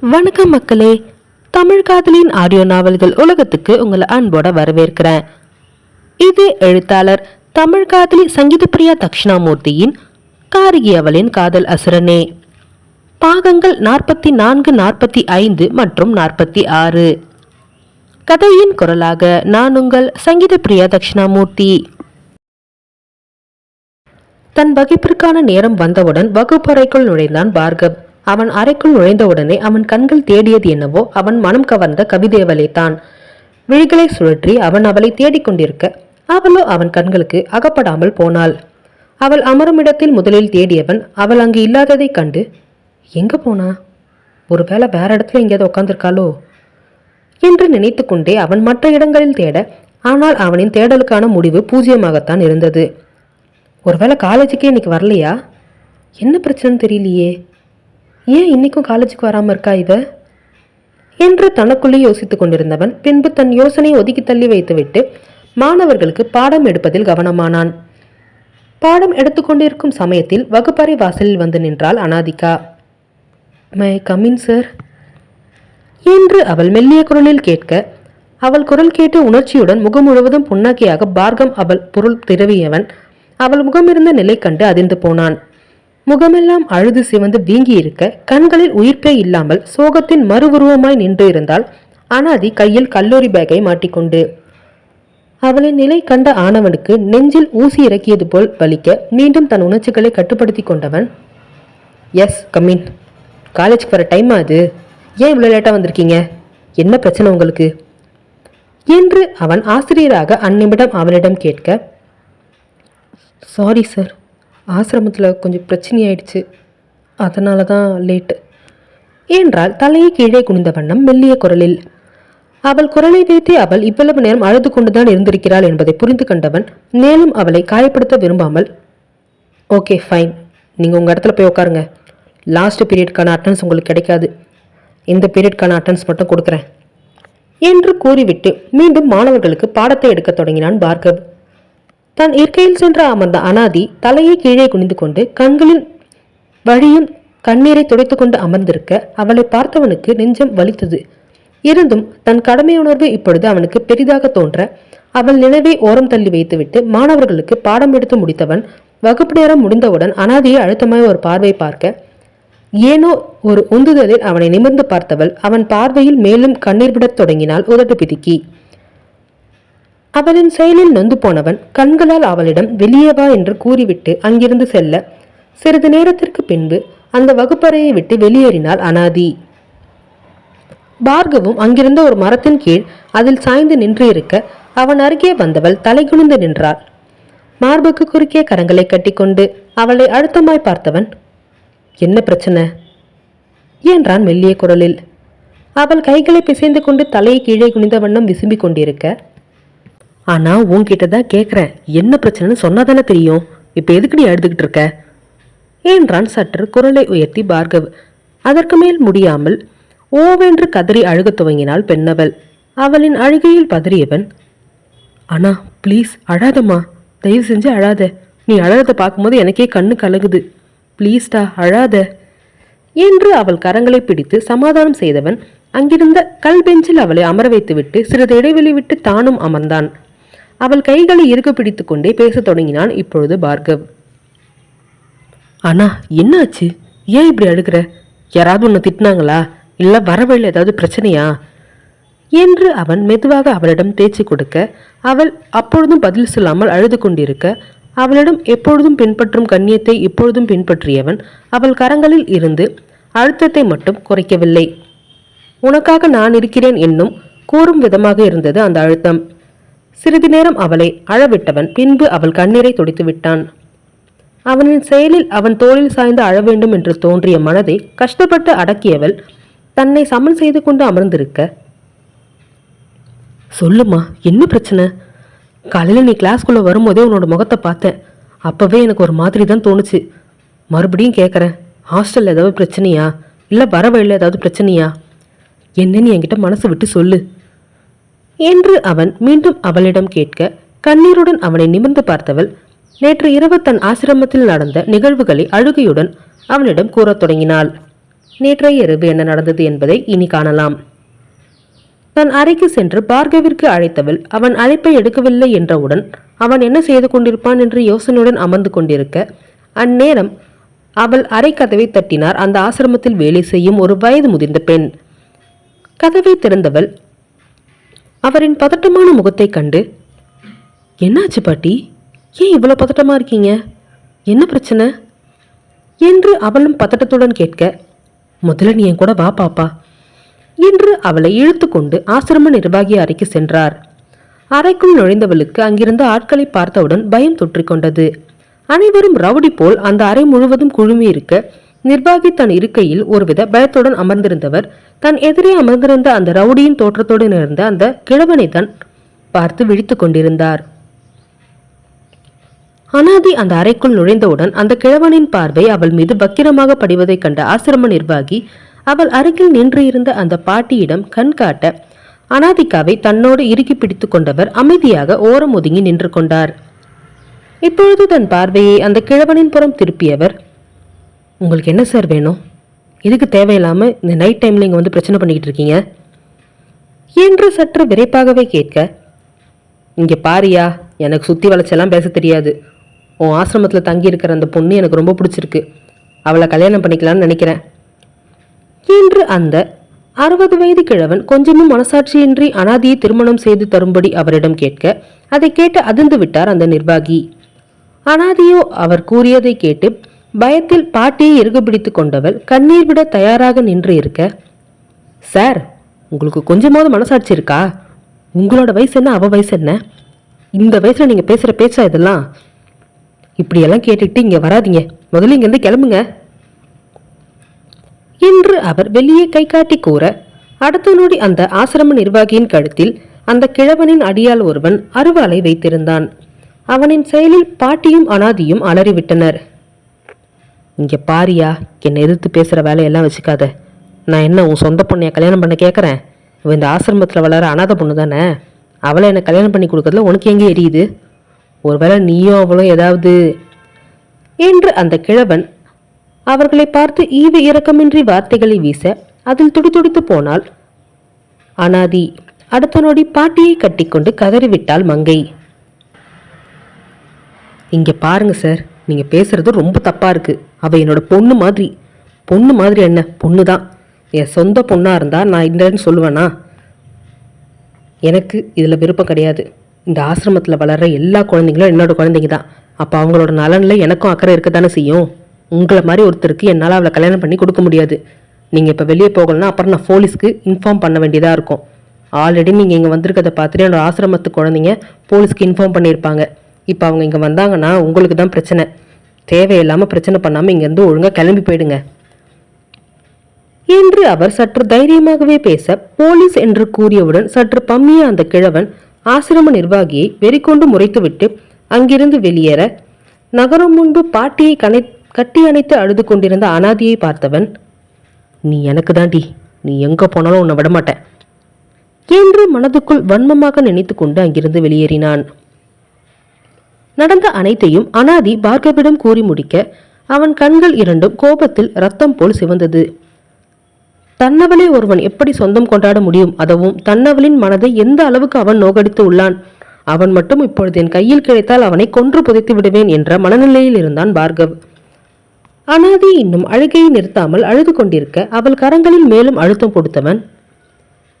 வணக்கம் மக்களே. தமிழ் காதலின் ஆடியோ நாவல்கள் உலகத்துக்கு உங்களை அன்போட வரவேற்கிறேன். இது எழுத்தாளர் தமிழ் காதலி சங்கீதப்பிரியா தக்ஷணாமூர்த்தியின் காரிகி அவளின் காதல் அசுரனே பாகங்கள் நாற்பத்தி நான்கு நாற்பத்தி ஐந்து மற்றும் நாற்பத்தி ஆறு. கதையின் குரலாக நான் உங்கள் சங்கீதப்பிரியா தக்ஷணாமூர்த்தி. தன் வகுப்பிற்கான நேரம் வந்தவுடன் வகுப்பறைக்குள் நுழைந்தான் பார்கவ். அவன் அறைக்குள் நுழைந்தவுடனே அவன் கண்கள் தேடியது என்னவோ அவன் மனம் கவர்ந்த கவிதேவலை தான் விழிகளை சுழற்றி அவன் அவளை தேடிக்கொண்டிருக்க அவளோ அவன் கண்களுக்கு அகப்படாமல் போனாள். அவள் அமரும் இடத்தில் முதலில் தேடியவன் அவள் அங்கு இல்லாததைக் கண்டு எங்கே போனா? ஒருவேளை வேற இடத்துல எங்கேயாவது உட்காந்துருக்காளோ என்று நினைத்துக்கொண்டே அவன் மற்ற இடங்களில் தேட ஆனால் அவனின் தேடலுக்கான முடிவு பூஜ்ஜியமாகத்தான் இருந்தது. ஒருவேளை காலேஜுக்கே இன்னைக்கு வரலையா? என்ன பிரச்சனைன்னு தெரியலையே. ஏன் இன்னைக்கும் காலேஜுக்கு வராமல் இருக்கா இவ? என்று தனக்குள்ளே யோசித்துக் கொண்டிருந்தவன் பின்பு தன் யோசனையை ஒதுக்கி தள்ளி வைத்துவிட்டு மாணவர்களுக்கு பாடம் எடுப்பதில் கவனமானான். பாடம் எடுத்துக்கொண்டிருக்கும் சமயத்தில் வகுப்பறை வாசலில் வந்து நின்றாள் அனாதிகா. மை கமின் சார் என்று அவள் மெல்லிய குரலில் கேட்க அவள் குரல் கேட்டு உணர்ச்சியுடன் முகம் முழுவதும் புன்னகையாக பார்கம் அவள் பொருள் திரவியவன் அவள் முகமிருந்த நிலை கண்டு அதிர்ந்து போனான். முகமெல்லாம் அழுது சிவந்து வீங்கி இருக்க கண்களில் உயிர்ப்பே இல்லாமல் சோகத்தின் மறுவுருவமாய் நின்று இருந்தால் அனாதி கையில் கல்லூரி பேக்கை மாட்டிக்கொண்டு அவளின் நிலை கண்ட ஆணவனுக்கு நெஞ்சில் ஊசி இறக்கியது போல் வலிக்க மீண்டும் தன் உணர்ச்சிகளை கட்டுப்படுத்தி கொண்டவன்? எஸ் கம்மின் காலேஜ் வர டைம் ஆகுது. ஏன் இவ்வளோ லேட்டாக வந்திருக்கீங்க? என்ன பிரச்சனை உங்களுக்கு? என்று அவன் ஆசிரியராக அந்நிமிடம் அவனிடம் கேட்க சாரி சார் ஆசிரமத்தில் கொஞ்சம் பிரச்சனையாயிடுச்சு. அதனால தான் லேட்டு என்றால் தலையை கீழே குனிந்த வண்ணம் மெல்லிய குரலில் அவள் குரலை வைத்தே அவள் இவ்வளவு நேரம் அழுது கொண்டுதான் இருந்திருக்கிறாள் என்பதை புரிந்து கொண்டவன் மேலும் அவளை காயப்படுத்த விரும்பாமல் ஓகே ஃபைன் நீங்கள் உங்கள் இடத்துல போய் உட்காருங்க. லாஸ்ட் பீரியட்கான அட்டன்ஸ் உங்களுக்கு கிடைக்காது. இந்த பீரியட்கான அட்டன்ஸ் மட்டும் கொடுக்குறேன். என்று கூறிவிட்டு மீண்டும் மாணவர்களுக்கு பாடத்தை எடுக்க தொடங்கினான் பார்கவ். தன் இருக்கையில் சென்ற அமர்ந்த அனாதி தலையை கீழே குனிந்து கொண்டு கண்களின் வழியும் கண்ணீரை துடைத்துக்கொண்டு அமர்ந்திருக்க அவளை பார்த்தவனுக்கு நெஞ்சம் வலித்தது. இருந்தும் தன் கடமை உணர்வு இப்பொழுது அவனுக்கு பெரிதாக தோன்ற அவள் நினைவை ஓரம் தள்ளி வைத்துவிட்டு மாணவர்களுக்கு பாடம் எடுத்து முடித்தவன் வகுப்பு நேரம் முடிந்தவுடன் அனாதியை அழுத்தமாய் ஒரு பார்வை பார்க்க ஏனோ ஒரு உந்துதலில் அவனை நிமிர்ந்து பார்த்தவள் அவன் பார்வையில் மேலும் கண்ணீர் விடத் தொடங்கினாள் உதட்டு பிதுக்கி. அவளின் செயலில் நொந்து போனவன் கண்களால் அவளிடம் வெளியே வா என்று கூறிவிட்டு அங்கிருந்து செல்ல. சிறிது நேரத்திற்கு பின்பு அந்த வகுப்பறையை விட்டு வெளியேறினாள் அனாதி. பார்கவும் அங்கிருந்த ஒரு மரத்தின் கீழ் அதில் சாய்ந்து நின்று இருக்க அவன் அருகே வந்தவள் தலைகுனிந்து நின்றாள். மார்புக்கு குறுக்கே கரங்களை கட்டிக்கொண்டு அவளை அழுத்தமாய் பார்த்தவன் என்ன பிரச்சனை? என்றான் மெல்லிய குரலில்? அவள் கைகளை பிசைந்து கொண்டு தலையை கீழே குனிந்த வண்ணம் விசும்பிக் கொண்டிருக்க ஆனால் உன்கிட்ட தான் கேட்குறேன் என்ன பிரச்சனைன்னு சொன்னாதானே தெரியும்? இப்போ எதுக்கு நீ அழுதுகிட்டு இருக்க? என்றான் சற்று குரலை உயர்த்தி பார்கவ். அதற்கு மேல் முடியாமல் ஓவென்று கதறி அழுகத் துவங்கினாள் பெண்ணவள். அவளின் அழுகையில் பதறியவன் அண்ணா ப்ளீஸ் அழாதம்மா. தயவு செஞ்சு அழாத. நீ அழறத பார்க்கும்போது எனக்கே கண்ணு கலகுது ப்ளீஸ்டா அழாத. என்று அவள் கரங்களை பிடித்து சமாதானம் செய்தவன் அங்கிருந்த கல் பெஞ்சில் அவளை அமர வைத்துவிட்டு சிறிது இடைவெளி விட்டு தானும் அமர்ந்தான். அவள் கைகளை இறுக பிடித்து கொண்டே பேசத் தொடங்கினான் இப்பொழுது பார்கவ். அண்ணா என்னாச்சு? ஏன் இப்படி அழுகிற? யாராவது உன்னை திட்டினாங்களா? இல்லை வரவழியில் ஏதாவது பிரச்சனையா? என்று அவன் மெதுவாக அவளிடம் தேய்ச்சி கொடுக்க அவள் அப்பொழுதும் பதில் சொல்லாமல் அழுது கொண்டிருக்க அவளிடம் எப்பொழுதும் பின்பற்றும் கண்ணியத்தை இப்பொழுதும் பின்பற்றியவன் அவள் கரங்களில் இருந்து அழுத்தத்தை மட்டும் குறைக்கவில்லை. உனக்காக நான் இருக்கிறேன் என்னும் கூறும் விதமாக இருந்தது அந்த அழுத்தம். சிறிது நேரம் அவளை அழவிட்டவன் பின்பு அவள் கண்ணீரை துடைத்து விட்டான். அவனின் செயலில் அவன் தோளில் சாய்ந்து அழ வேண்டும் என்று தோன்றிய மனதை கஷ்டப்பட்டு அடக்கியவள் தன்னை சமன் செய்து கொண்டு அமர்ந்திருக்க சொல்லுமா என்ன பிரச்சனை? காலையில் நீ கிளாஸ்குள்ளே வரும்போதே உன்னோட முகத்தை பார்த்தேன். அப்போவே எனக்கு ஒரு மாதிரி தான் தோணுச்சு. மறுபடியும் கேட்குறேன் ஹாஸ்டலில் ஏதாவது பிரச்சனையா? இல்லை வர வழியில் ஏதாவது பிரச்சனையா? என்னன்னு என்கிட்ட மனசு விட்டு சொல்லு. என்று அவன் மீண்டும் அவளிடம் கேட்க கண்ணீருடன் அவனை நிமிர்ந்து பார்த்தவள் நேற்று இரவு தன் ஆசிரமத்தில் நடந்த நிகழ்வுகளை அழுகையுடன் அவனிடம் கூறத் தொடங்கினாள். நேற்றைய இரவு என்ன நடந்தது என்பதை இனி காணலாம். தன் அறைக்கு சென்று பார்கவிற்கு அழைத்தவள் அவன் அழைப்பை எடுக்கவில்லை என்றவுடன் அவன் என்ன செய்து கொண்டிருப்பான் என்று யோசனையுடன் அமர்ந்து கொண்டிருக்க அந்நேரம் அவள் அறை கதவை தட்டினார். அந்த ஆசிரமத்தில் வேலை செய்யும் ஒரு வயது முதிர்ந்த பெண். கதவை திறந்தவள் அவரின் பதட்டமான முகத்தைக் கண்டு என்னாச்சு பாட்டி? ஏன் இவ்வளோ பதட்டமாக இருக்கீங்க? என்ன பிரச்சனை? என்று அவளும் பதட்டத்துடன் கேட்க முதல்ல நீ என் கூட வா பாப்பா என்று அவளை இழுத்து கொண்டு ஆசிரம நிர்வாகி அறைக்கு சென்றார். அறைக்குள் நுழைந்தவளுக்கு அங்கிருந்த ஆட்களை பார்த்தவுடன் பயம் தொற்றிக்கொண்டது அனைவரும் ரவுடி போல் அந்த அறை முழுவதும் குழுமியிருக்க நிர்வாகி தன் இருக்கையில் ஒருவித பயத்துடன் அமர்ந்திருந்தவர். தன் எதிரே அமர்ந்திருந்த அந்த ரவுடியின் தோற்றத்துடன் இருந்த அந்த கிழவனை தான் பார்த்து விழித்துக் கொண்டிருந்தார். அனாதி அந்த அறைக்குள் நுழைந்தவுடன் அந்த கிழவனின் பார்வை அவள் மீது பக்கிரமாக படிவதைக் கண்ட ஆசிரம நிர்வாகி அவள் அருகில் நின்று இருந்த அந்த பாட்டியிடம் கண் காட்ட அனாதிகாவை தன்னோடு இறுக்கி பிடித்து கொண்டவர் அமைதியாக ஓரம் ஒதுங்கி நின்று கொண்டார். இப்பொழுது தன் பார்வையை அந்த கிழவனின் புறம் திருப்பியவர் உங்களுக்கு என்ன சார் வேணும்? எதுக்கு தேவையில்லாமல் இந்த நைட் டைமில் இங்கே வந்து பிரச்சனை பண்ணிக்கிட்டு இருக்கீங்க? என்று சற்று விரைப்பாகவே கேட்க இங்கே பாரியா எனக்கு சுற்றி வளைச்செல்லாம் பேச தெரியாது. உன் ஆசிரமத்தில் தங்கியிருக்கிற அந்த பொண்ணு எனக்கு ரொம்ப பிடிச்சிருக்கு. அவளை கல்யாணம் பண்ணிக்கலாம்னு நினைக்கிறேன். என்று அந்த அறுபது வயது கிழவன் கொஞ்சமும் மனசாட்சியின்றி அனாதியை திருமணம் செய்து தரும்படி அவரிடம் கேட்க அதை கேட்டு அதிர்ந்து விட்டார் அந்த நிர்வாகி. அனாதியோ அவர் கூறியதை கேட்டு பயத்தில் பாட்டியை இறுகு பிடித்து கொண்டவள் கண்ணீர் விட தயாராக நின்று இருக்க சார் உங்களுக்கு கொஞ்சமாவது மனசாட்சி இருக்கா? உங்களோட வயசு என்ன அவ வயசு என்ன? இந்த வயசுல நீங்க பேசுற பேச்சா இதெல்லாம்? இப்படியெல்லாம் கேட்டுக்கிட்டு இங்க வராதீங்க. முதல்ல இங்கேருந்து கிளம்புங்க. என்று அவர் வெளியே கை காட்டி கூற அடுத்த நொடி அந்த ஆசிரம நிர்வாகியின் கழுத்தில் அந்த கிழவனின் அடியால் ஒருவன் அருவாளை வைத்திருந்தான். அவனின் செயலில் பாட்டியும் அனாதியும் அலறிவிட்டனர். இங்கே பாரியா என்னை எதிர்த்து பேசுகிற வேலையெல்லாம் வச்சுக்காத. நான் என்ன உன் சொந்த பொண்ணையை கல்யாணம் பண்ண கேட்குறேன் இவன் இந்த ஆசிரமத்தில் வளர அனாத பொண்ணு தானே? அவளை என்னை கல்யாணம் பண்ணி கொடுக்கறதுல உனக்கு எங்கே எரியுது? ஒருவேளை நீயும் அவளும் ஏதாவது என்று அந்த கிழவன் அவர்களை பார்த்து ஈவு இரக்கமின்றி வார்த்தைகளை வீச அதில் துடிதுடித்து போனாள். அனாதி அடுத்த நொடி பாட்டியை கட்டிக்கொண்டு கதறிவிட்டாள் மங்கை. இங்கே பாருங்க சார் நீங்கள் பேசுகிறது ரொம்ப தப்பாக இருக்குது அவள் என்னோட பொண்ணு மாதிரி. பொண்ணு மாதிரி என்ன? பொண்ணு தான் என் சொந்த பொண்ணாக இருந்தால் நான் இல்லைன்னு சொல்லுவேனா? எனக்கு இதில் விருப்பம் கிடையாது. இந்த ஆசிரமத்தில் வளர்கிற எல்லா குழந்தைங்களும் என்னோட குழந்தைங்க தான் அப்போ அவங்களோட நலனில் எனக்கும் அக்கறை இருக்க தானே செய்யும்? உங்களை மாதிரி ஒருத்தருக்கு என்னால் அவளை கல்யாணம் பண்ணி கொடுக்க முடியாது. நீங்கள் இப்போ வெளியே போகலன்னா அப்புறம் நான் போலீஸ்க்கு இன்ஃபார்ம் பண்ண வேண்டியதாக இருக்கும். ஆல்ரெடி நீங்கள் இங்கே வந்திருக்கதை பார்த்துட்டு என்னோடய ஆசிரமத்து குழந்தைங்க போலீஸ்க்கு இன்ஃபார்ம் பண்ணியிருப்பாங்க. இப்போ அவங்க இங்கே வந்தாங்கன்னா உங்களுக்கு தான் பிரச்சனை. தேவையில்லாமல் பிரச்சனை பண்ணாமல் இங்கேருந்து ஒழுங்காக கிளம்பி போயிடுங்க. என்று அவர் சற்று தைரியமாகவே பேச போலீஸ் என்று கூறியவுடன் சற்று பம்மிய அந்த கிழவன் ஆசிரம நிர்வாகியை வெறிக்கொண்டு முறைத்துவிட்டு அங்கிருந்து வெளியேற நகரம் முன்பு பாட்டியை கனை கட்டி அணைத்து அழுது கொண்டிருந்த அனாதியை பார்த்தவன் நீ எனக்கு தாண்டி நீ எங்க போனாலும் உன்னை விடமாட்டேன் என்று மனதுக்குள் வன்மமாக நினைத்து கொண்டு அங்கிருந்து வெளியேறினான். நடந்த அனைத்தையும் அனாதி பார்கவிடம் கூறி முடிக்க அவன் கண்கள் இரண்டும் கோபத்தில் ரத்தம் போல் சிவந்தது. தன்னவளை ஒருவன் எப்படி சொந்தம் கொண்டாட முடியும்? அதுவும் தன்னவளின் மனதை எந்த அளவுக்கு அவன் நோகடித்து உள்ளான்? அவன் மட்டும் இப்பொழுது என் கையில் கிடைத்தால் அவனை கொன்று புதைத்து விடுவேன் என்ற மனநிலையில் இருந்தான் பார்கவ். அனாதி இன்னும் அழுகையை நிறுத்தாமல் அழுது கொண்டிருக்க அவள் கரங்களில் மேலும் அழுத்தம் கொடுத்தவன்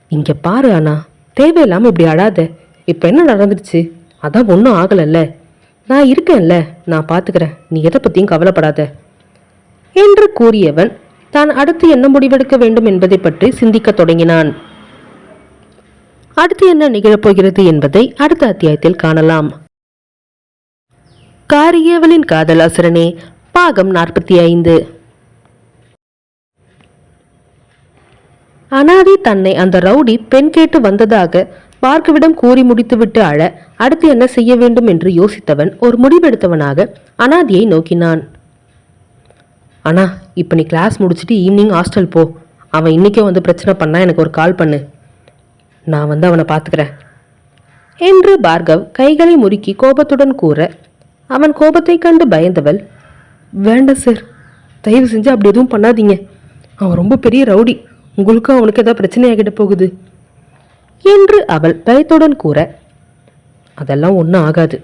இங்க பாரு அண்ணா தேவையில்லாம இப்படி அழாத. இப்ப என்ன நடந்துடுச்சு அதான் ஒன்றும் ஆகலல்ல. நான் இருக்கேன்ல நான் பார்த்துக்கிறேன் நீ எதை பற்றியும் கவலைப்படாத. என்று கூறியவன் தான் அடுத்து என்ன முடிவெடுக்க வேண்டும் என்பதை பற்றி சிந்திக்கத் தொடங்கினான். அடுத்து என்ன நிகழப்போகிறது என்பதை அடுத்த அத்தியாயத்தில் காணலாம். காரியவளின் காதல் அசுரனே பாகம் நாற்பத்தி ஐந்து அனாதி தன்னை அந்த ரவுடி பெண் கேட்டு வந்ததாக பார்க்கவிடம் கூறி முடித்துவிட்டு அழ அடுத்து என்ன செய்ய வேண்டும் என்று யோசித்தவன் ஒரு முடிவெடுத்தவனாக அனாதியை நோக்கினான். அண்ணா இப்போ நீ கிளாஸ் முடிச்சுட்டு ஈவினிங் ஹாஸ்டல் போ. அவன் இன்றைக்கே வந்து பிரச்சனை பண்ணா எனக்கு ஒரு கால் பண்ணு. நான் வந்து அவனை பார்த்துக்கிறேன் என்று பார்கவ் கைகளை முறுக்கி கோபத்துடன் கூற அவன் கோபத்தை கண்டு பயந்தவள் வேண்டாம் சார் தயவு செஞ்சு அப்படி எதுவும் பண்ணாதீங்க. அவன் ரொம்ப பெரிய ரவுடி. உங்களுக்கும் அவனுக்கு ஏதாவது பிரச்சனையாகிட்ட போகுது. என்று அவள் பயத்துடன் கூற அதெல்லாம் ஒன்றும் ஆகாது.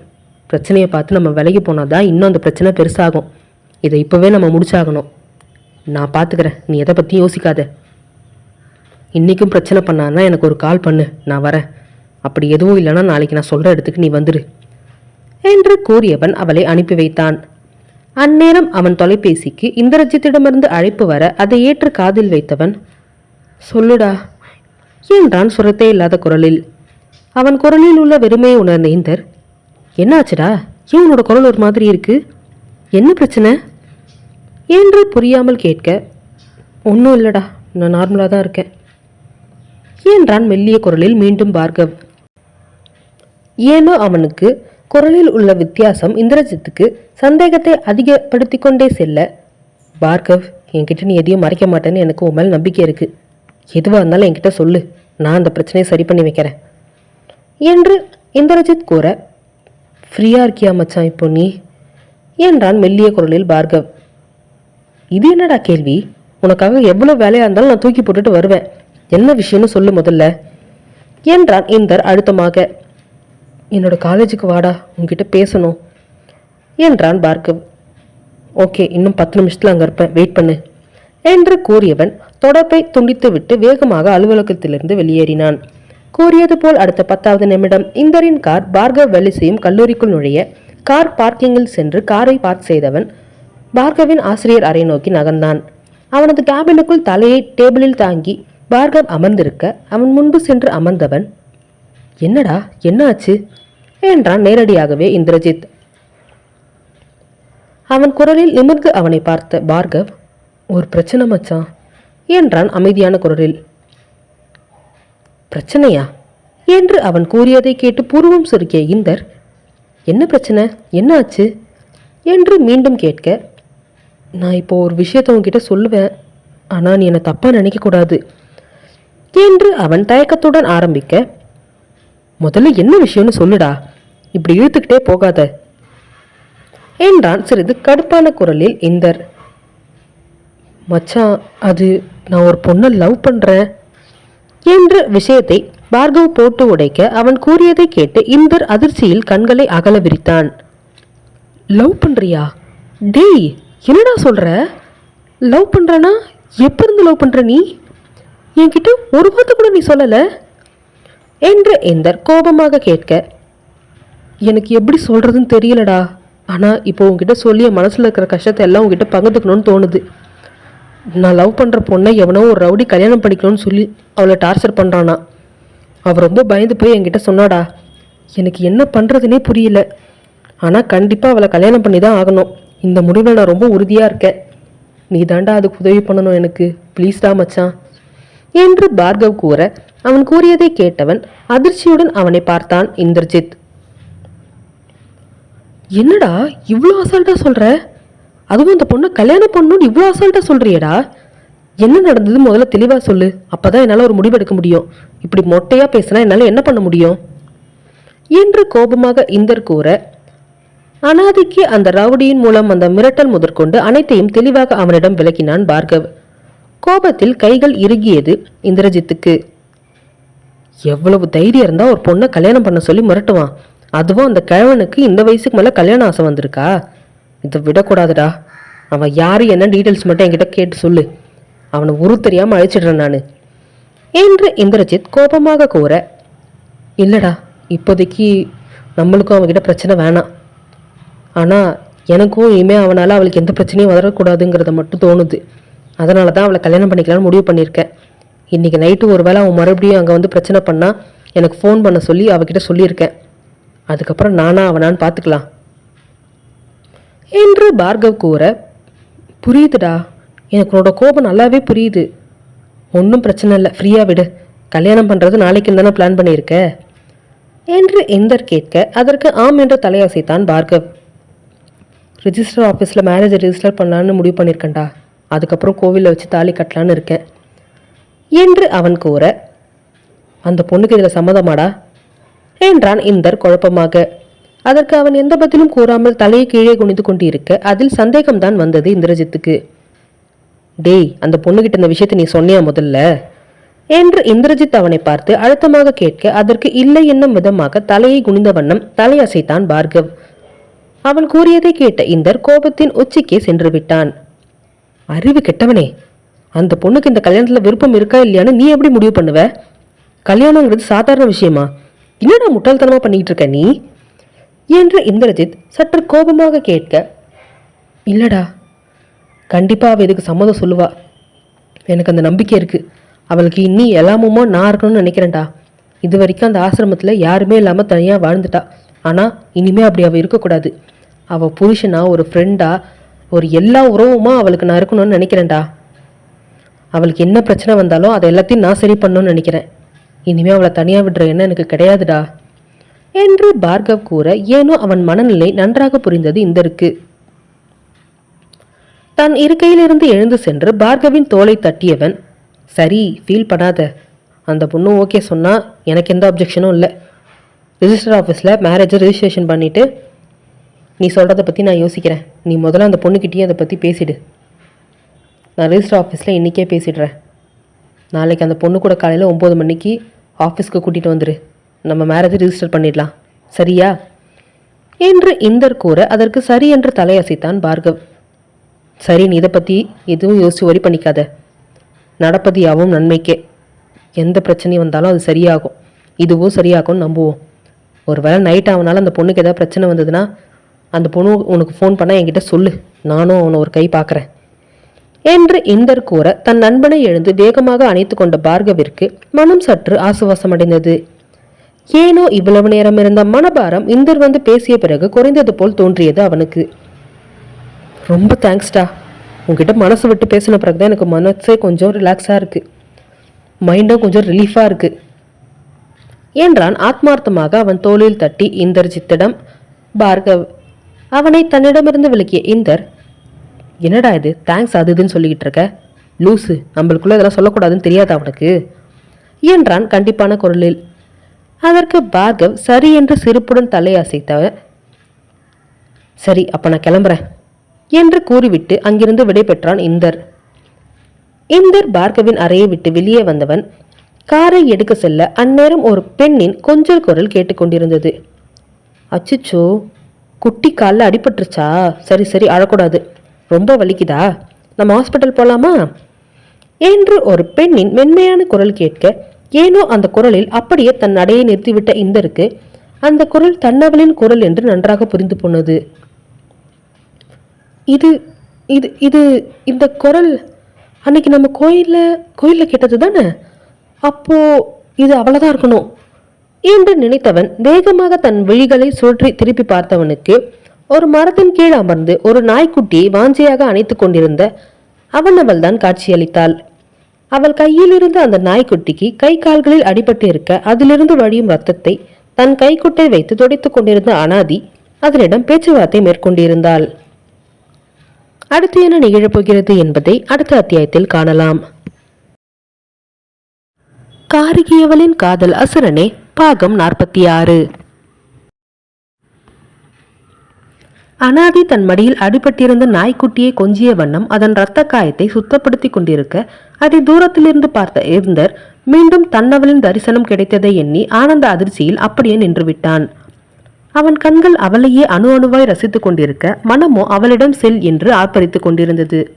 பிரச்சனையை பார்த்து நம்ம விலகி போனால் தான் இன்னும் அந்த பிரச்சனை பெருசாகும். இதை இப்போவே நம்ம முடிச்சாகணும். நான் பார்த்துக்கிறேன் நீ எதை பற்றி யோசிக்காத. இன்றைக்கும் பிரச்சனை பண்ணான்னா எனக்கு ஒரு கால் பண்ணு. நான் வரேன். அப்படி எதுவும் இல்லைன்னா நாளைக்கு நான் சொல்கிற இடத்துக்கு நீ வந்துடு என்று கூறியவன் அவளை அனுப்பி வைத்தான். அந்நேரம் அவன் தொலைபேசிக்கு இந்திரஜித்திடமிருந்து அழைப்பு வர அதை ஏற்று காதில் வைத்தவன் சொல்லுடா என்றான் சுரத்தே இல்லாத குரலில். அவன் குரலில் உள்ள வெறுமையை உணர்ந்த இந்தர் என்னாச்சுடா? ஏன் உன்னோட குரல் ஒரு மாதிரி இருக்கு? என்ன பிரச்சனை? என்று புரியாமல் கேட்க ஒன்றும் இல்லைடா நான் நார்மலாக தான் இருக்கேன். என்றான் மெல்லிய குரலில் மீண்டும் பார்கவ். ஏனோ அவனுக்கு குரலில் உள்ள வித்தியாசம் இந்திரஜித்துக்கு சந்தேகத்தை அதிகப்படுத்தி கொண்டே செல்ல பார்கவ் என்கிட்ட நீ எதையும் மறைக்க மாட்டேன்னு எனக்கு உன் மேல் நம்பிக்கை இருக்குது எதுவாக இருந்தாலும் என்கிட்ட சொல்லு. நான் அந்த பிரச்சனையை சரி பண்ணி வைக்கிறேன். என்று இந்திரஜித் கூற ஃப்ரீயாக இருக்கியா மச்சான் இப்போ நீ? என்றான் மெல்லிய குரலில் பார்கவ். இது என்னடா கேள்வி? உனக்காக எவ்வளோ வேலையாக இருந்தாலும் நான் தூக்கி போட்டுட்டு வருவேன். என்ன விஷயம்னு சொல்லு முதல்ல. என்றான் இந்தர் அழுத்தமாக. என்னோட காலேஜுக்கு வாடா உங்ககிட்ட பேசணும். என்றான் பார்கவ். ஓகே இன்னும் பத்து நிமிஷத்தில் அங்கே இருப்பேன். வெயிட் பண்ணு. என்று கூறியவன் தொடர்பை துண்டித்துவிட்டு வேகமாக அலுவலகத்திலிருந்து வெளியேறினான். கூறியது போல் அடுத்த பத்தாவது நிமிடம் இந்தரின் கார் பார்கவ் வேலை செய்யும் கல்லூரிக்குள் நுழைய கார் பார்க்கிங்கில் சென்று காரை பார்க் செய்தவன் பார்கவின் ஆசிரியர் அறை நோக்கி நகர்ந்தான். அவனது கேபினுக்குள் தலையை டேபிளில் தாங்கி பார்கவ் அமர்ந்திருக்க அவன் முன்பு சென்று அமர்ந்தவன் என்னடா என்னாச்சு? என்றான் நேரடியாகவே இந்திரஜித். அவன் குரலில் நிமிர்ந்து அவனை பார்த்த பார்கவ் ஒரு பிரச்சனை மச்சான். என்றான் அமைதியான குரலில். பிரச்சனையா? என்று அவன் கூறியதை கேட்டு பூர்வம் சுருக்கிய இந்தர் என்ன பிரச்சனை? என்ன ஆச்சு? என்று மீண்டும் கேட்க நான் இப்போ ஒரு விஷயத்தை உன்கிட்ட சொல்லுவேன். ஆனால் நீ என்னை தப்பாக நினைக்கக்கூடாது. என்று அவன் தயக்கத்துடன் ஆரம்பிக்க முதல்ல என்ன விஷயம்னு சொல்லுடா. இப்படி இழுத்துக்கிட்டே போகாத. என்றான் சிறிது கடுப்பான குரலில் இந்தர் மச்சான் அது நான் ஒரு பொண்ணை லவ் பண்ணுறேன் என்ற விஷயத்தை பார்கவ் போட்டு உடைக்க அவன் கூறியதை கேட்டு இந்தர் அதிர்ச்சியில் கண்களை அகல விரித்தான். லவ் பண்ணுறியா டேய் என்னடா சொல்கிற லவ் பண்ணுறனா எப்ப இருந்து லவ் பண்ணுற நீ? என்கிட்ட ஒரு வார்த்தை கூட நீ சொல்லலை? என்று இந்தர் கோபமாக கேட்க எனக்கு எப்படி சொல்கிறதுன்னு தெரியலடா. ஆனால் இப்போ உங்ககிட்ட சொல்லி என் மனசில் இருக்கிற கஷ்டத்தை எல்லாம் உங்ககிட்ட பகிர்ந்துக்கணும்னு தோணுது. நான் லவ் பண்ணுற பொண்ணை எவனோ ஒரு ரவுடி கல்யாணம் பண்ணிக்கணும்னு சொல்லி அவளை டார்ச்சர் பண்ணுறானா அவள் ரொம்ப பயந்து போய் என்கிட்ட சொன்னாடா எனக்கு என்ன பண்ணுறதுனே புரியல. ஆனால் கண்டிப்பாக அவளை கல்யாணம் பண்ணி தான் ஆகணும். இந்த முடிவில் நான் ரொம்ப உறுதியாக இருக்கேன். நீ தாண்டா அதுக்கு உதவி பண்ணணும் எனக்கு. ப்ளீஸ்டா மச்சான். என்று பார்கவ் கூற அவன் கூறியதை கேட்டவன் அதிர்ச்சியுடன் அவனை பார்த்தான் இந்திரஜித். என்னடா இவ்வளோ அசால்ட்டாக சொல்கிற அதுவும் இந்த பொண்ணை கல்யாணம் பண்ணணும்னு இவ்வளோ அசால்ட்டாக சொல்கிறியடா என்ன நடந்தது? முதல்ல தெளிவாக சொல்லு. அப்பதான் என்னால் ஒரு முடிவெடுக்க முடியும். இப்படி மொட்டையாக பேசினா என்னால் என்ன பண்ண முடியும்? என்று கோபமாக இந்தர் கூற அனாதிக்கு அந்த ரவுடியின் மூலம் அந்த மிரட்டல் முதற்கொண்டு அனைத்தையும் தெளிவாக அவனிடம் விளக்கினான் பார்கவ். கோபத்தில் கைகள் இறுகியது இந்திரஜித்துக்கு. எவ்வளவு தைரியம் இருந்தால் ஒரு பொண்ணை கல்யாணம் பண்ண சொல்லி மிரட்டுவான். அதுவும் அந்த கிழவனுக்கு இந்த வயசுக்கு மேலே கல்யாணம் ஆசை வந்திருக்கா? இதை விடக்கூடாதுடா. அவன் யாரு என்ன டீட்டெயில்ஸ் மட்டும் என்கிட்ட கேட்டு சொல்லு. அவனை உரு தெரியாமல் அழிச்சிடுறேன் நான். என்று இந்திரஜித் கோபமாக கூற இல்லைடா இப்போதைக்கு நம்மளுக்கும் அவன்கிட்ட பிரச்சனை வேணாம். ஆனால் எனக்கும் இனிமேல் அவனால் அவளுக்கு எந்த பிரச்சனையும் வரக்கூடாதுங்கிறத மட்டும் தோணுது. அதனால தான் அவளை கல்யாணம் பண்ணிக்கலாம்னு முடிவு பண்ணியிருக்கேன். இன்றைக்கி நைட்டு ஒரு வேளை அவன் மறுபடியும் அங்கே வந்து பிரச்சனை பண்ணால் எனக்கு ஃபோன் பண்ண சொல்லி அவகிட்ட சொல்லியிருக்கேன். அதுக்கப்புறம் நானா அவனான்னு பார்த்துக்கலாம். என்று பார்கவ் கூற புரியுதுடா எனக்கு உன்னோட கோபம் நல்லாவே புரியுது. ஒன்றும் பிரச்சனை இல்லை ஃப்ரீயாக விடு. கல்யாணம் பண்ணுறது நாளைக்கு தானே பிளான் பண்ணியிருக்க? என்று எந்தர் கேட்க அதற்கு ஆம் என்று தலையசைத்தான் பார்கவ். ரிஜிஸ்டர் ஆஃபீஸில் மேரேஜை ரிஜிஸ்டர் பண்ணலான்னு முடிவு பண்ணியிருக்கேன்டா. அதுக்கப்புறம் கோவிலில் வச்சு தாலி கட்டலான்னு இருக்கேன். என்று அவன் கூற அந்த பொண்ணுக்கு இதில் சம்மதமாடா? என்றான் இந்தர் குழப்பமாக. அதற்கு அவன் எந்த பதிலும் கூறாமல் தலையை கீழே குனிந்து கொண்டிருக்க அதில் சந்தேகம்தான் வந்தது இந்திரஜித்துக்கு. டேய் அந்த பொண்ணுகிட்ட இந்த விஷயத்தை நீ சொன்னியா முதல்ல? என்று இந்திரஜித் அவனை பார்த்து அழுத்தமாக கேட்க அதற்கு இல்லை என்னும் விதமாக தலையை குனிந்த வண்ணம் தலையசைத்தான் பார்கவ். அவன் கூறியதை கேட்ட இந்தர் கோபத்தின் உச்சிக்கே சென்று விட்டான். அறிவு கெட்டவனே அந்த பொண்ணுக்கு இந்த கல்யாணத்துல விருப்பம் இருக்கா இல்லையான்னு நீ எப்படி முடிவு பண்ணுவ? கல்யாணங்கிறது சாதாரண விஷயமா? என்னடா முட்டாள்தனமா பண்ணிட்டு இருக்க நீ? என்று இந்திரஜித் சற்று கோபமாக கேட்க இல்லடா கண்டிப்பாக அவள் இதுக்கு சம்மதம் சொல்லுவா. எனக்கு அந்த நம்பிக்கை இருக்குது அவளுக்கு இன்னி எல்லாமுமோ நான் இருக்கணும்னு நினைக்கிறேன்டா. இது வரைக்கும் அந்த ஆசிரமத்தில் யாருமே இல்லாமல் தனியாக வாழ்ந்துட்டா. ஆனால் இனிமே அப்படி அவள் இருக்கக்கூடாது. அவள் புருஷனாக ஒரு ஃப்ரெண்டாக ஒரு எல்லா உறவுமா அவளுக்கு நான் இருக்கணும்னு நினைக்கிறேன்டா. அவளுக்கு என்ன பிரச்சனை வந்தாலும் அதை எல்லாத்தையும் நான் சரி பண்ணணும்னு நினைக்கிறேன். இனிமேல் அவளை தனியாக விடுற எண்ணம் எனக்கு கிடையாதுடா. என்று பார்கவ் கூற ஏனோ அவன் மனநிலை நன்றாக புரிந்தது இந்தருக்கு. தன் இருக்கையிலிருந்து எழுந்து சென்று பார்கவின் தோலை தட்டியவன் சரி ஃபீல் பண்ணாத. அந்த பொண்ணு ஓகே சொன்னா எனக்கு எந்த அப்ஜெக்ஷனும் இல்லை. ரிஜிஸ்டர் ஆஃபீஸில் மேரேஜை ரிஜிஸ்ட்ரேஷன் பண்ணிவிட்டு நீ சொல்கிறத பற்றி நான் யோசிக்கிறேன். நீ முதல்ல அந்த பொண்ணுக்கிட்டேயே அதை பற்றி பேசிடு. நான் ரிஜிஸ்டர் ஆஃபீஸில் இன்றைக்கே பேசிடுறேன். நாளைக்கு அந்த பொண்ணு கூட காலையில் ஒம்பது மணிக்கு ஆஃபீஸ்க்கு கூட்டிகிட்டு வந்துடு நம்ம மேரேஜை ரிஜிஸ்டர் பண்ணிடலாம். சரியா? என்று இந்தர் கூற அதற்கு சரி என்று தலையசைத்தான் பார்கவ். சரி நீ இதை பற்றி எதுவும் யோசிச்சு வரி பண்ணிக்காத. நடப்பது யாவும் நன்மைக்கே. எந்த பிரச்சனை வந்தாலும் அது சரியாகும். இதுவும் சரியாகும்னு நம்புவோம். ஒருவேளை நைட் அவனால் அந்த பொண்ணுக்கு ஏதாவது பிரச்சனை வந்ததுன்னா அந்த பொண்ணு உனக்கு ஃபோன் பண்ணால் என்கிட்ட சொல்லு. நானும் அவனை ஒரு கை பார்க்குறேன். என்று இந்தர் கூற தன் நண்பனை எழுந்து வேகமாக அணைத்து கொண்ட பார்கவிற்கு மனம் சற்று ஆசுவாசமடைந்தது. ஏனோ இவ்வளவு நேரம் இருந்த மனபாரம் இந்தர் வந்து பேசிய பிறகு குறைந்தது போல் தோன்றியது அவனுக்கு. ரொம்ப தேங்க்ஸ்டா உங்ககிட்ட மனசு விட்டு பேசின பிறகு தான் எனக்கு மனசே கொஞ்சம் ரிலாக்ஸாக இருக்குது மைண்டும் கொஞ்சம் ரிலீஃபாக இருக்குது என்றான். ஆத்மார்த்தமாக அவன் தோளில் தட்டி இந்தர் இந்தர்ஜித்திடம் பார்கவ். அவனை தன்னிடமிருந்து விலக்கிய இந்தர் என்னடா இது? தேங்க்ஸ் அது இதுன்னு சொல்லிக்கிட்டு இருக்க? லூசு. நம்மளுக்குள்ளே இதெல்லாம் சொல்லக்கூடாதுன்னு தெரியாதா அவனுக்கு. என்றான் கண்டிப்பான குரலில். அதற்கு பார்கவ் சரி என்று சிரிப்புடன் தலையசைத்தவர் சரி அப்ப நான் கிளம்புறேன் என்று கூறிவிட்டு அங்கிருந்து விடைபெற்றான் இந்தர். இந்தர் பார்கவின் அறையை விட்டு வெளியே வந்தவன் காரை எடுக்க செல்ல அந்நேரம் ஒரு பெண்ணின் கொஞ்சல் குரல் கேட்டுக்கொண்டிருந்தது. அச்சுச்சோ குட்டி காலில் அடிபட்டுருச்சா? சரி சரி அழக்கூடாது. ரொம்ப வலிக்குதா? நம்ம ஹாஸ்பிட்டல் போகலாமா என்று ஒரு பெண்ணின் மென்மையான குரல் கேட்க ஏனோ அந்த குரலில் அப்படியே தன் நடையை நிறுத்திவிட்ட இந்தருக்கு அந்த குரல் தன்னவளின் குரல் என்று நன்றாக புரிந்து போனது. இது இது இது இந்த குரல் அன்னைக்கு நம்ம கோயிலில் கோயிலில் கேட்டது தானே? அப்போ இது அவ்வளோதான் இருக்கணும் என்று நினைத்தவன் வேகமாக தன் விழிகளை சுற்றி திருப்பி பார்த்தவனுக்கு ஒரு மரத்தின் கீழ் அமர்ந்து ஒரு நாய்க்குட்டியை வாஞ்சையாக அணைத்து கொண்டிருந்த அவன் அவள்தான் காட்சியளித்தாள். அவள் கையில் இருந்த அந்த நாய்க்குட்டிக்கு கை கால்களில் அடிபட்டு இருக்க அதிலிருந்து வழியும் ரத்தத்தை தன் கைக்குட்டை வைத்து துடைத்துக் கொண்டிருந்த அனாதி அதனிடம் பேச்சுவார்த்தை மேற்கொண்டிருந்தாள். அடுத்து என்ன நிகழப்போகிறது என்பதை அடுத்த அத்தியாயத்தில் காணலாம். காரிகியவளின் காதல் அசுரனே பாகம் நாற்பத்தி ஆறு. அனாதி தன் மடியில் அடிபட்டிருந்த நாய்க்குட்டியை கொஞ்சிய வண்ணம் அதன் இரத்த காயத்தை சுத்தப்படுத்தி கொண்டிருக்க அதை தூரத்திலிருந்து பார்த்த இருந்தர் மீண்டும் தன்னவளின் தரிசனம் கிடைத்ததை எண்ணி ஆனந்த அதிர்ச்சியில் அப்படியே நின்றுவிட்டான். அவன் கண்கள் அவளையே அணு அணுவாய் ரசித்துக் கொண்டிருக்க மனமோ அவளிடம் செல் என்று ஆர்ப்பரித்துக் கொண்டிருந்தது.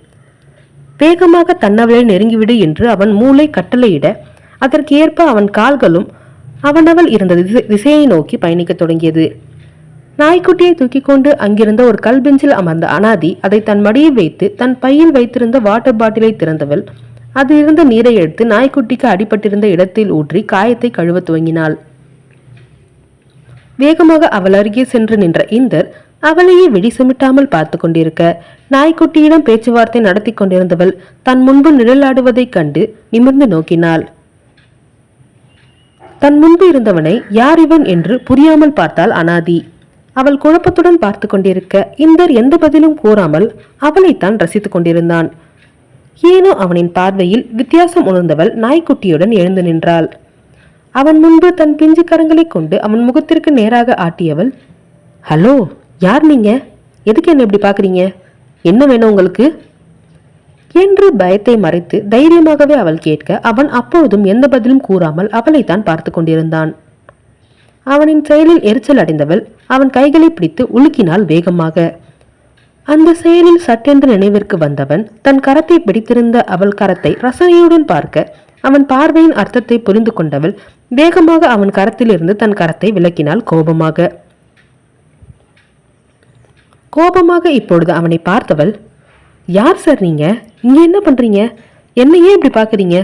வேகமாக தன்னவளை நெருங்கிவிடு என்று அவன் மூளை கட்டளையிட அதற்கேற்ப அவன் கால்களும் அவனவள் இருந்த திசை- திசையை நோக்கி பயணிக்கத் தொடங்கியது. நாய்க்குட்டியை தூக்கிக் கொண்டு அங்கிருந்த ஒரு கல் பெஞ்சில் அமர்ந்த அனாதி அதை தன் மடியில் வைத்து தன் பையில் வைத்திருந்த வாட்டர் பாட்டிலை திறந்தவள். அதிலிருந்த நீரை எடுத்து நாய்க்குட்டிக்கு அடிபட்டிருந்த இடத்தில் ஊற்றி காயத்தை கழுவ துவங்கினாள். வேகமாக அவள் அருகே சென்று நின்ற இந்தர் அவளையே வெடி சுமிட்டாமல் பார்த்து கொண்டிருக்க நாய்க்குட்டியிடம் பேச்சுவார்த்தை நடத்தி கொண்டிருந்தவள் தன் முன்பு நிழலாடுவதைக் கண்டு நிமிர்ந்து நோக்கினாள். தன் முன்பு இருந்தவனை யார் இவன் என்று புரியாமல் பார்த்தாள் அனாதி. அவள் குழப்பத்துடன் பார்த்து கொண்டிருக்க இந்தர் எந்த பதிலும் கூறாமல் அவளைத்தான் ரசித்துக் கொண்டிருந்தான். ஏனோ அவனின் பார்வையில் வித்தியாசம் உணர்ந்தவள் நாய்க்குட்டியுடன் எழுந்து நின்றாள். அவன் முன்பு தன் பிஞ்சு கரங்களை கொண்டு அவன் முகத்திற்கு நேராக ஆட்டியவள் ஹலோ யார் நீங்க? எதுக்கு என்ன இப்படி பார்க்குறீங்க? என்ன வேணும் உங்களுக்கு? என்று பயத்தை மறைத்து தைரியமாகவே அவள் கேட்க அவன் அப்பொழுதும் எந்த பதிலும் கூறாமல் அவளைத்தான் பார்த்து கொண்டிருந்தான். அவனின் செயலில் எரிச்சல் அடைந்தவள் அவன் கைகளை பிடித்து உலுக்கினாள் வேகமாக. அந்த செயலில் சட்டென்று நினைவிற்கு வந்தவன் தன் கரத்தை பிடித்திருந்த அவள் கரத்தை ரசனையுடன் பார்க்க அவன் பார்வையின் அர்த்தத்தை புரிந்து கொண்டவள் வேகமாக அவன் கரத்திலிருந்து தன் கரத்தை விலக்கினாள் கோபமாக. கோபமாக இப்பொழுது அவனை பார்த்தவள் யார் சார் நீங்க? இங்க என்ன பண்றீங்க? என்ன ஏன் இப்படி பார்க்குறீங்க?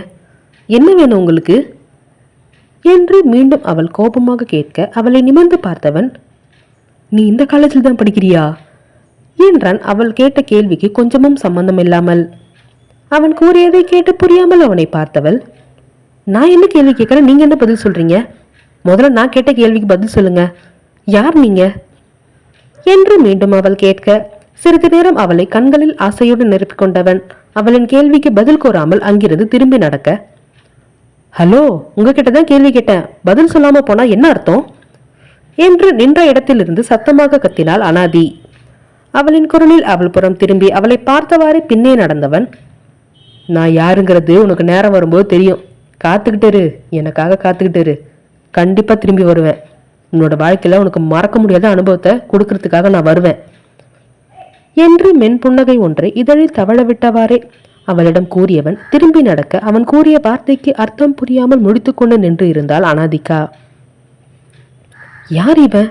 என்ன வேணும் உங்களுக்கு? என்று மீண்டும் அவள் கோபமாக கேட்க அவளை நிமிர்ந்து பார்த்தவன் நீ இந்த காலேஜில் தான் படிக்கிறியா? என்றான் அவள் கேட்ட கேள்விக்கு கொஞ்சமும் சம்பந்தமில்லாமல் அவன் கூறியதை கேட்டு புரியாமல் அவனை பார்த்தவள் நான் என்ன கேள்வி கேட்குறேன்? நீங்க என்ன பதில் சொல்றீங்க? முதல்ல நான் கேட்ட கேள்விக்கு பதில் சொல்லுங்க. யார் நீங்க? என்று மீண்டும் அவள் கேட்க சிறிது நேரம் அவளை கண்களில் ஆசையுடன் நிரப்பிக் கொண்டவன். அவளின் கேள்விக்கு பதில் கூறாமல் அங்கிருந்து திரும்பி நடக்க ஹலோ உங்ககிட்ட தான் கேள்வி கேட்டேன். பதில் சொல்லாம போனா என்ன அர்த்தம்? என்று நின்ற இடத்திலிருந்து சத்தமாக கத்தினாள் அனாதி. அவளின் குரலில் அவள் புறம் திரும்பி அவளை பார்த்தவாறே பின்னே நடந்தவன் நான் யாருங்கிறது உனக்கு நேரம் வரும்போது தெரியும். காத்துக்கிட்டு இரு. எனக்காக காத்துக்கிட்டு இரு. கண்டிப்பா திரும்பி வருவேன். உன்னோட வாழ்க்கையில உனக்கு மறக்க முடியாத அனுபவத்தை கொடுக்கறதுக்காக நான் வருவேன். என்று மென் புன்னகை ஒன்றை இதழில் தவழ விட்டவாறே அவளிடம் கூறியவன் திரும்பி நடக்க. அவன் கூறிய வார்த்தைக்கு அர்த்தம் புரியாமல் முடித்துக்கொண்டு நின்று இருந்தாள் அனாதிகா. யார் இவன்?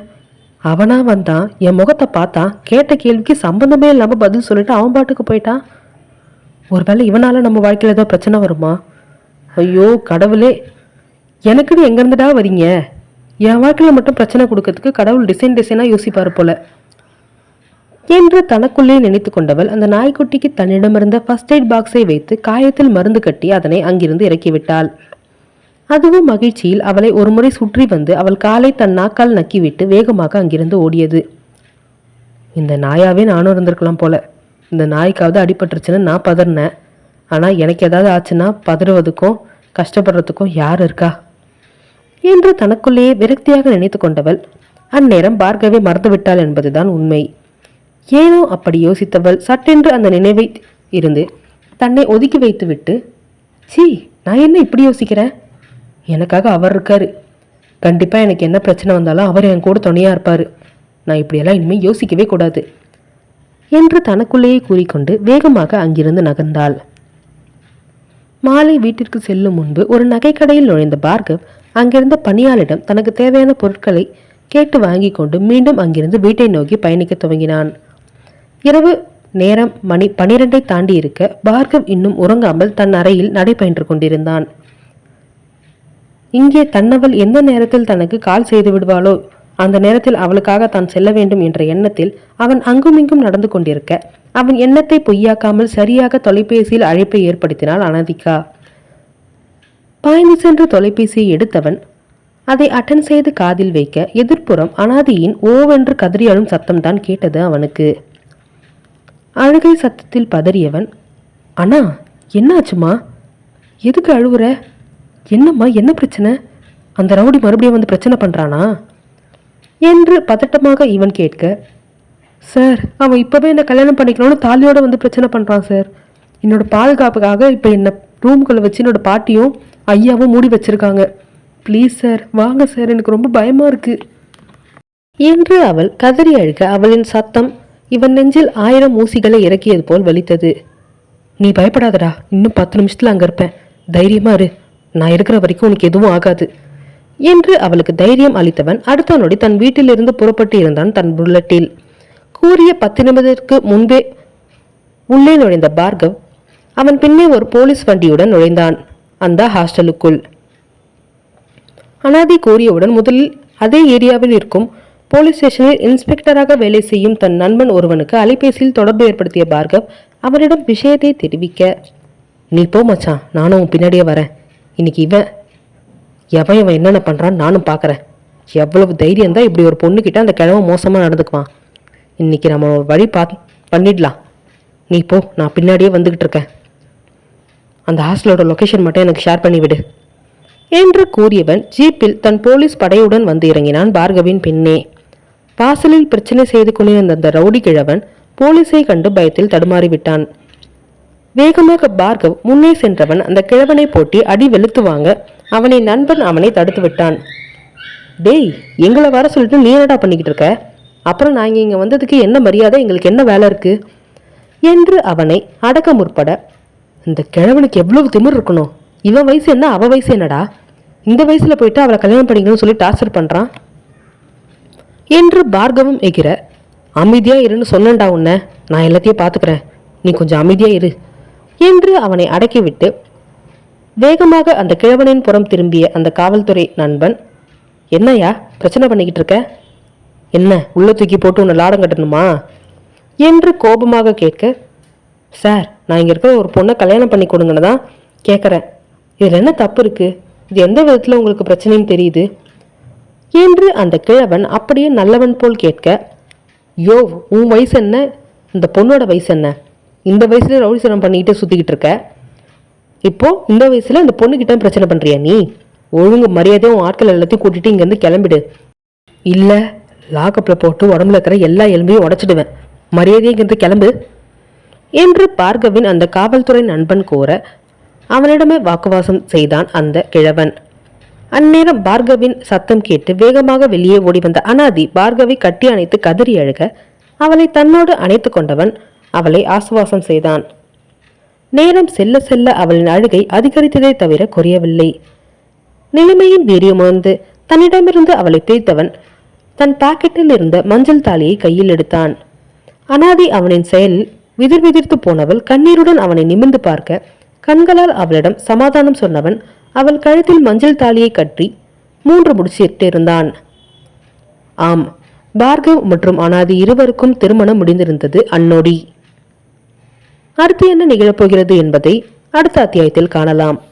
அவனா வந்தான். என் முகத்தை பார்த்தான் கேட்ட கேள்விக்கு சம்பந்தமே இல்லாமல் பதில் சொல்லிட்டு அவன் பாட்டுக்கு போயிட்டான் ஒருவேளை இவனால் நம்ம வாழ்க்கையில் ஏதோ பிரச்சனை வருமா? ஐயோ கடவுளே! எனக்குன்னு எங்கேருந்துடா வரீங்க? என் வாழ்க்கையில் மட்டும் பிரச்சனை கொடுக்கறதுக்கு கடவுள் டிசைன் டிசைனாக யோசிப்பாரு போல. என்று தனக்குள்ளே நினைத்து கொண்டவள் அந்த நாய்க்குட்டிக்கு தன்னிடமிருந்த ஃபர்ஸ்ட் எய்ட் பாக்ஸை வைத்து காயத்தில் மருந்து கட்டி அதனை அங்கிருந்து இறக்கிவிட்டாள். அதுவும் மகிழ்ச்சியில் அவளை ஒருமுறை சுற்றி வந்து அவள் காலை தன் நாக்கால் நக்கிவிட்டு வேகமாக அங்கிருந்து ஓடியது. இந்த நாயாவே நானும் இருந்திருக்கலாம் போல. இந்த நாய்க்காவது அடிபட்டுருச்சுன்னு நான் பதறினேன். ஆனால் எனக்கு ஏதாவது ஆச்சுன்னா பதறுவதுக்கும் கஷ்டப்படுறதுக்கும் யார் இருக்கா? என்று தனக்குள்ளேயே விரக்தியாக நினைத்து கொண்டவள் அந்நேரம் பார்கவே மறந்துவிட்டாள் என்பதுதான் உண்மை. ஏனோ அப்படி யோசித்தவள் சட்டென்று அந்த நினைவை இருந்து தன்னை ஒதுக்கி வைத்துவிட்டு சி நான் என்ன இப்படி யோசிக்கிறேன் எனக்காக அவர் இருக்காரு. கண்டிப்பாக எனக்கு என்ன பிரச்சனை வந்தாலும் அவர் என் கூட துணையாக இருப்பார். நான் இப்படியெல்லாம் இனிமேல் யோசிக்கவே கூடாது. என்று தனக்குள்ளேயே கூறிக்கொண்டு வேகமாக அங்கிருந்து நகர்ந்தாள். மாலை வீட்டிற்கு செல்லும் முன்பு ஒரு நகைக்கடையில் நுழைந்த பார்கவ் அங்கிருந்த பணியாளரிடம் தனக்கு தேவையான பொருட்களை கேட்டு வாங்கி கொண்டு மீண்டும் அங்கிருந்து வீட்டை நோக்கி பயணிக்க துவங்கினான். இரவு நேரம் மணி பனிரெண்டை தாண்டி இருக்க பார்கவ் இன்னும் உறங்காமல் தன் அறையில் நடைபயின்று கொண்டிருந்தான். இங்கே தன்னவள் எந்த நேரத்தில் தனக்கு கால் செய்து விடுவாளோ அந்த நேரத்தில் அவளுக்காக தான் செல்ல வேண்டும் என்ற எண்ணத்தில் அவன் அங்குமிங்கும் நடந்து கொண்டிருக்க அவன் எண்ணத்தை பொய்யாக்காமல் சரியாக தொலைபேசியில் அழைப்பை ஏற்படுத்தினாள் அனாதிகா. பாய்ந்து சென்று தொலைபேசியை எடுத்தவன் அதை அட்டன் செய்து காதில் வைக்க எதிர்ப்புறம் அனாதியின் ஓவென்று கதறி அழும் சத்தம்தான் கேட்டது அவனுக்கு. அழுகை சத்தத்தில் பதறியவன் அண்ணா என்னாச்சுமா? எதுக்கு அழுகுற என்னம்மா என்ன பிரச்சனை? அந்த ரவுடி மறுபடியும் வந்து பிரச்சனை பண்ணுறானா என்று பதட்டமாக இவன் கேட்க சார் அவன் இப்போவே என்னை கல்யாணம் பண்ணிக்கணும்னு தாலியோடு வந்து பிரச்சனை பண்ணுறான் சார். என்னோட பாதுகாப்புக்காக இப்போ என்னை ரூம்குள்ளே வச்சு என்னோட பாட்டியும் ஐயாவும் மூடி வச்சுருக்காங்க. ப்ளீஸ் சார் வாங்க சார். எனக்கு ரொம்ப பயமாக இருக்குது என்று அவள் கதறி அழுக அவளின் சத்தம் இவன் நெஞ்சில் ஆயிரம் ஊசிகளை இறக்கியது போல் வலித்தது. நீ பயப்படாதடா இன்னும் பத்து நிமிஷத்துல அங்க இருப்பேன். தைரியமா இரு. நான் இருக்கிற வரைக்கும் உனக்கு எதுவும் ஆகாது. என்று அவளுக்கு தைரியம் அளித்தவன் அடுத்த நொடி தன் வீட்டிலிருந்து புறப்பட்டு இருந்தான் தன் புல்லட்டில். கூறிய பத்து நிமிடத்திற்கு முன்பே உள்ளே நுழைந்த பார்கவ் அவன் பின்னே ஒரு போலீஸ் வண்டியுடன் நுழைந்தான். அந்த ஹாஸ்டலுக்குள். அனாதி கூறியவுடன் முதலில் அதே ஏரியாவில் இருக்கும் போலீஸ் ஸ்டேஷனில் இன்ஸ்பெக்டராக வேலை செய்யும் தன் நண்பன் ஒருவனுக்கு அலைபேசியில் தொடர்பு ஏற்படுத்திய பார்கவ் அவரிடம் விஷயத்தை தெரிவிக்க நீ போ மச்சான் நானும் உன் பின்னாடியே வரேன். இன்னைக்கு இவன் எவன் இவன் என்னென்ன பண்ணுறான்னு நானும் பார்க்குறேன் எவ்வளவு தைரியம் தான் இப்படி ஒரு பொண்ணுக்கிட்ட அந்த கிழமை மோசமாக நடந்துக்குவான். இன்னைக்கு நம்ம ஒரு வழி பா பண்ணிடலாம். நீ போ நான் பின்னாடியே வந்துக்கிட்டு இருக்கேன். அந்த ஹாஸ்டலோட லொக்கேஷன் மட்டும் எனக்கு ஷேர் பண்ணிவிடு என்று கூறியவன் ஜீப்பில் தன் போலீஸ் படையுடன் வந்து இறங்கினான் பார்கவின் பின்னே. வாசலில் பிரச்சனை செய்து கொண்டிருந்த அந்த ரவுடி கிழவன் போலீஸை கண்டு பயத்தில் தடுமாறிவிட்டான் வேகமாக பார்கவ் முன்னே சென்றவன் அந்த கிழவனை போட்டி அடி வெளுத்து வாங்க அவனை நண்பன் அவனை தடுத்து விட்டான். டேய் எங்களை வர சொல்லிட்டு நீ என்னடா பண்ணிக்கிட்டு இருக்க? அப்புறம் நாங்கள் இங்கே வந்ததுக்கு என்ன மரியாதை? எங்களுக்கு என்ன வேலை இருக்கு? என்று அவனை அடக்க முற்பட இந்த கிழவனுக்கு எவ்வளவு திமிர் இருக்கணும்? இவன் வயசு என்ன அவ வயசு என்னடா? இந்த வயசில் போயிட்டு அவளை கல்யாணம் பண்ணிக்கணும்னு சொல்லி டார்ச்சர் பண்ணுறான் என்று பார்கவம் எகிற அமைதியாக இருன்னு சொன்னேன்டா உன்னை. நான் எல்லாத்தையும் பார்த்துக்கிறேன். நீ கொஞ்சம் அமைதியாக இரு. என்று அவனை அடக்கிவிட்டு வேகமாக அந்த கிழவனின் புறம் திரும்பிய அந்த காவல்துறை நண்பன் என்னய்யா பிரச்சனை பண்ணிக்கிட்டு இருக்க? என்ன உள்ள தூக்கி போட்டு உன்னை லாடம் கட்டணுமா? என்று கோபமாக கேட்க சார் நான் இங்கே இருக்கிற ஒரு பொண்ணை கல்யாணம் பண்ணி கொடுங்கன்னு தான் கேட்குறேன் இதில் என்ன தப்பு இருக்குது இது எந்த விதத்தில் உங்களுக்கு பிரச்சனைன்னு தெரியுது? என்று அந்த கிழவன் அப்படியே நல்லவன் போல் கேட்க யோ உன் வயசு என்ன? இந்த பொண்ணோட வயசு என்ன? இந்த வயசுல ரவுடிசனம் பண்ணிக்கிட்டு சுற்றிக்கிட்டு இருக்க. இப்போ இந்த வயசுல இந்த பொண்ணுகிட்ட பிரச்சனை பண்றியா நீ? ஒழுங்கு மரியாதையும் உன் ஆட்கள் எல்லாத்தையும் கூட்டிட்டு இங்கேருந்து கிளம்பிடு. இல்லை லாக்கப்பில் போட்டு உடம்புல இருக்கிற எல்லா எலும்பையும் உடச்சிடுவேன். மரியாதையை இங்கேருந்து கிளம்பு. என்று பார்கவின் அந்த காவல்துறை நண்பன் கூற அவனிடமே வாக்குவாசம் செய்தான் அந்த கிழவன். அந்நேரம் பார்கவின் சத்தம் கேட்டு வேகமாக வெளியே ஓடி வந்த அனாதி பார்கவி கட்டி அணைத்து கதறி அழுக அவளை தன்னோடு அணைத்து கொண்டவன் அவளை ஆசுவாசம் செய்தான். நேரம் செல்ல செல்ல அவளின் அழுகை அதிகரித்ததை தவிர குறையவில்லை. நிலைமையின் வீரியமுணர்ந்து தன்னிடமிருந்து அவளை பிரித்தவன் தன் பாக்கெட்டில் இருந்த மஞ்சள் தாலியை கையில் எடுத்தான். அனாதி அவனின் செயலில் விதிர் விதிர்த்து போனவள் கண்ணீருடன் அவனை நிமிர்ந்து பார்க்க கண்களால் அவளிடம் சமாதானம் சொன்னவன் அவள் கழுத்தில் மஞ்சள் தாலியை கட்டி மூன்று முடிச்சிட்டு இருந்தான் ஆம் பார்கவ் மற்றும் அனாதி இருவருக்கும் திருமணம் முடிந்திருந்தது அந்நொடி அடுத்து என்ன நிகழப்போகிறது என்பதை அடுத்த அத்தியாயத்தில் காணலாம்.